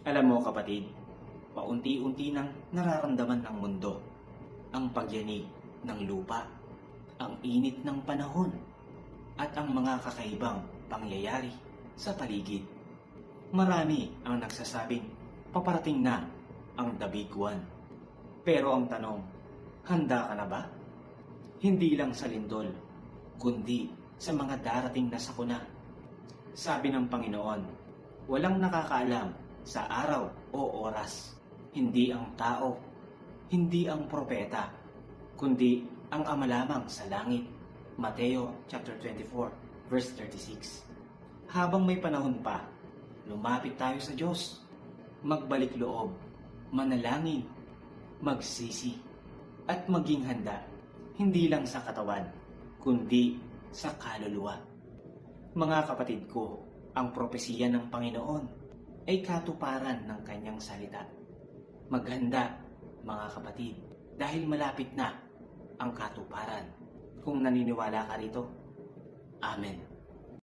Alam mo kapatid, paunti-unti nang nararamdaman ng mundo ang pagyanig ng lupa, ang init ng panahon, at ang mga kakaibang pangyayari sa paligid. Marami ang nagsasabing paparating na ang The Big One. Pero ang tanong, handa ka na ba? Hindi lang sa lindol, kundi sa mga darating na sakuna. Sabi ng Panginoon, walang nakakaalam sa araw o oras. Hindi ang tao, hindi ang propeta, kundi ang ama lamang sa langit. Mateo chapter 24 verse 36. Habang may panahon pa, lumapit tayo sa Diyos. Magbalik loob, manalangin, magsisi, at maging handa, hindi lang sa katawan, kundi sa kaluluwa. Mga kapatid ko, ang propesiya ng Panginoon ay katuparan ng kanyang salita. Maghanda, mga kapatid, dahil malapit na ang katuparan. Kung naniniwala ka rito, Amen.